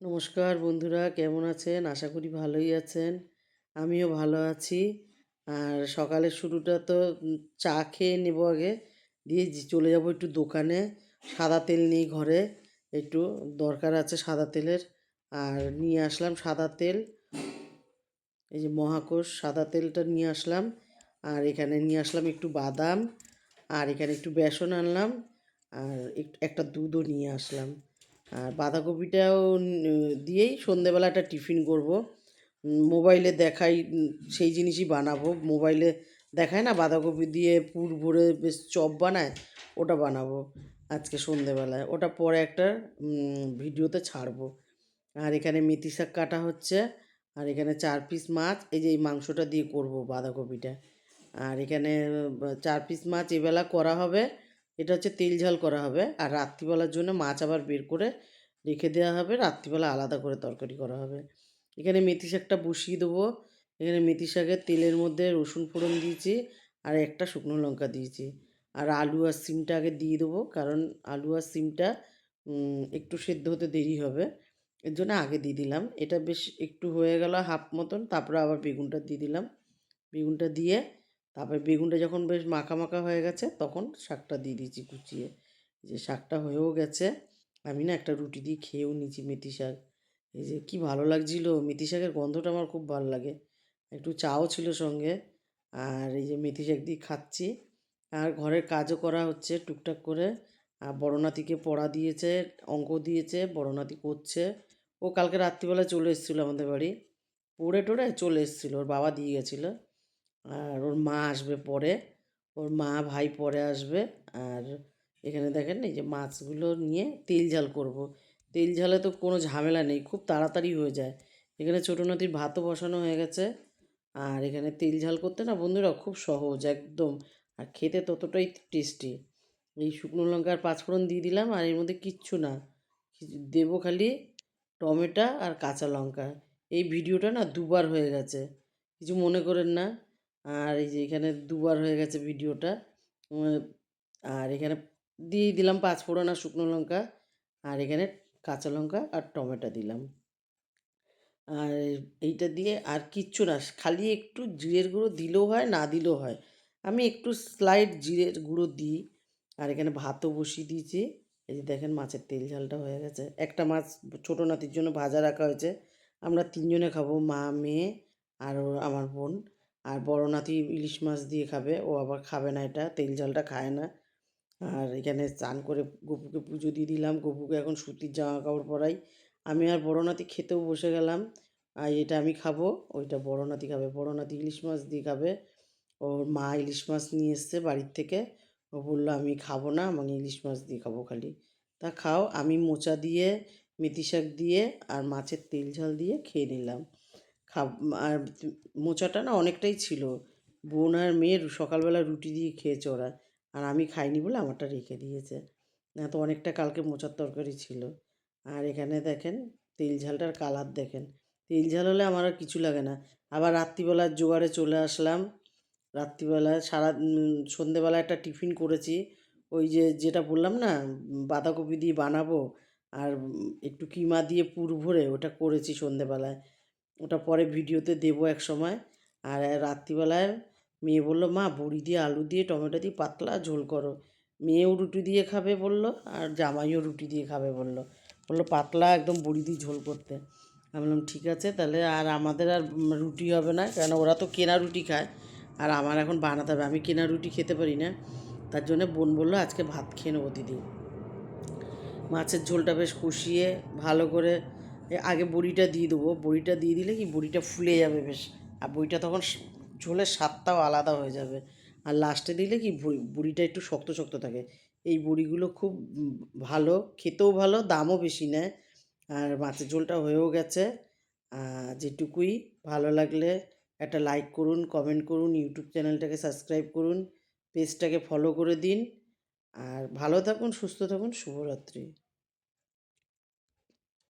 নমস্কার বন্ধুরা, কেমন আছেন? আশা করি ভালোই আছেন। আমিও ভালো আছি। আর সকালের শুরুটা তো চা খেয়ে নেব আগে। দিয়ে চলে যাব একটু দোকানে, সাদা তেল নেই ঘরে। একটু দরকার আছে সাদা তেলের। আর নিয়ে আসলাম সাদা তেল। এই যে মহাকোষ, সাদা তেলটা নিয়ে আসলাম। আর এখানে নিয়ে আসলাম একটু বাদাম। আর এখানে একটু বেসন আনলাম। আর একটু একটা দুধও নিয়ে আসলাম। আর বাঁধাকপিটাও দিয়েই সন্ধেবেলা একটা টিফিন করব। মোবাইলে দেখাই সেই জিনিসই বানাবো। মোবাইলে দেখায় না, বাঁধাকপি দিয়ে পুর ভরে বেশ চপ বানায়, ওটা বানাবো আজকে সন্ধেবেলায়। ওটা পরে একটা ভিডিওতে ছাড়বো। আর এখানে মেথি শাক কাটা হচ্ছে, আর এখানে চার পিস মাছ, এই যে এই মাংসটা দিয়ে করব বাঁধাকপিটা। আর এখানে চার পিস মাছ এবেলা করা হবে। এটা হচ্ছে তেল ঝাল করা হবে। আর রাত্রিবেলার জন্য মাছ আবার বের করে রেখে দেওয়া হবে। রাত্রিবেলা আলাদা করে তরকারি করা হবে। এখানে মেথি শাকটা বসিয়ে দেবো। এখানে মেথি শাকের তেলের মধ্যে রসুন ফোড়ন দিয়েছি আর একটা শুকনো লঙ্কা দিয়েছি। আর আলু আর সিমটা আগে দিয়ে দেবো কারণ আলু আর সিমটা একটু সেদ্ধ হতে দেরি হবে। এর জন্য আগে দিয়ে দিলাম। এটা বেশ একটু হয়ে গেল হাফ মতন। তারপরে আবার বেগুনটা দিয়ে দিলাম। বেগুনটা দিয়ে তারপরে বেগুনটা যখন বেশ মাখা মাখা হয়ে গেছে, তখন শাকটা দিয়ে দিয়েছি কুচিয়ে। যে শাকটা হয়েও গেছে, আমি না একটা রুটি দিয়ে খেয়েও নিয়েছি মেথি শাক। এই যে কি ভালো লাগছিল, মেথি শাকের গন্ধটা আমার খুব ভালো লাগে। একটু চাও ছিল সঙ্গে, আর এই যে মেথি শাক দিয়ে খাচ্ছি। আর ঘরের কাজও করা হচ্ছে টুকটাক করে। আর বড় নাতিকে পড়া দিয়েছে, অঙ্ক দিয়েছে, বড় নাতি করছে। ও কালকে রাত্রিবেলা চলে এসেছিল আমাদের বাড়ি। পড়ে টোড়ে চলে এসেছিল, ওর বাবা দিয়ে গেছিল। আর ওর মা আসবে পরে। ওর মা, ভাই পরে আসবে। আর এখানে দেখেন এই যে মাছগুলো নিয়ে তেল ঝাল করব। তেল ঝালে তো কোনো ঝামেলা নেই, খুব তাড়াতাড়ি হয়ে যায়। এখানে ছোটো নদীর ভাতও বসানো হয়ে গেছে। আর এখানে তেল ঝাল করতে না বন্ধুরা খুব সহজ একদম। আর খেতে ততটাই টেস্টি। এই শুকনো লঙ্কার পাঁচফোড়ন দিয়ে দিলাম আর এর মধ্যে কিচ্ছু না। দেবো খালি টমেটো আর কাঁচা লঙ্কা। এই ভিডিওটা না দুবার হয়ে গেছে। কিছু মনে করেন না। আর এই যে এখানে দুবার হয়ে গেছে ভিডিওটা। আর এখানে দিয়ে দিলাম পাঁচফোড়ন আর শুকনো লঙ্কা, আর এখানে কাঁচা লঙ্কা আর টমেটো দিলাম। আর এইটা দিয়ে আর কিচ্ছু না, খালি একটু জিরের গুঁড়ো দিলেও হয়, না দিলেও হয়। আমি একটু স্লাইড জিরের গুঁড়ো দিই। আর এখানে ভাতও বসিয়ে দিয়েছি। এই যে দেখেন মাছের তেল ঝালটা হয়ে গেছে। একটা মাছ ছোটো নাতির জন্য ভাজা রাখা হয়েছে। আমরা তিনজনে খাব মা, মেয়ে আর আমার বোন। আর বড় নাতি ইলিশ মাছ দিয়ে খাবে, ও আবার খাবে না এটা, তেল ঝালটা খায় না। আর এখানে স্নান করে গপুকে পুজো দিয়ে দিলাম, গপুকে এখন সুতির জামা কাপড় পরাই। আমি আর বড় নাতি খেতেও বসে গেলাম, আর এটা আমি খাব, ওইটা বড় নাতি খাবে, বড় নাতি ইলিশ মাছ দিয়ে খাবে। ওর মা ইলিশ মাছ নিয়ে এসছে বাড়ির থেকে, ও বলল, আমি খাব না, আমি ইলিশ মাছ দিয়ে খাব খালি। তা খাও, আমি মোচা দিয়ে, মেথি শাক দিয়ে আর মাছের তেল ঝাল দিয়ে খেয়ে নিলাম। খাব, আর মোচাটা না অনেকটাই ছিল। বোন আর মেয়ের সকালবেলা রুটি দিয়ে খেয়েছে ওরা। আর আমি খাইনি বলে আমারটা রেখে দিয়েছে। না তো অনেকটা কালকে মোচার তরকারি ছিল। আর এখানে দেখেন, তেল ঝালটার কালার দেখেন। তেল ঝাল হলে আমার আর কিছু লাগে না। আবার রাত্রিবেলার জোগাড়ে চলে আসলাম। রাত্রিবেলা সারা সন্ধেবেলা একটা টিফিন করেছি। ওই যে, যেটা বললাম না, বাঁধাকপি দিয়ে বানাবো। আর একটু কিমা দিয়ে পুর ভরে ওটা করেছি সন্ধেবেলায়। ওটা পরে ভিডিওতে দেবো এক সময়। আর রাত্রিবেলায় মেয়ে বলল, মা, বড়ি দিয়ে আলু দিয়ে, টমেটো দিয়ে পাতলা ঝোল করো। মেয়েও রুটি দিয়ে খাবে বলল, আর জামাইও রুটি দিয়ে খাবে বলল। বলল, পাতলা একদম বড়ি দিয়ে ঝোল করতে। আমি বললাম, ঠিক আছে, তাহলে আর আমাদের আর রুটি হবে না, কেন ওরা তো কেনা রুটি খায়। আর আমার এখন বানাতে হবে, আমি কেনা রুটি খেতে পারি না। তার জন্য বোন বলল, আজকে ভাত খেয়ে নেব দিদি। মাছের ঝোলটা বেশ কষিয়ে ভালো করে আগে বড়িটা দিয়ে দেবো। বড়িটা দিয়ে দিলে কি বড়িটা ফুলে যাবে বেশ। আর বড়িটা তখন ঝোলের স্বাদটাও আলাদা হয়ে যাবে। আর লাস্টে দিলে কি বড়ি- বড়িটা একটু শক্ত শক্ত থাকে। এই বড়িগুলো খুব ভালো, খেতেও ভালো, দামও বেশি নেয়। আর মাছের ঝোলটা হয়েও গেছে। যেটুকুই ভালো লাগলে একটা লাইক করুন কমেন্ট করুন ইউটিউব চ্যানেলটাকে সাবস্ক্রাইব করুন পেজটাকে ফলো করে দিন। আর ভালো থাকুন, সুস্থ থাকুন, শুভরাত্রি।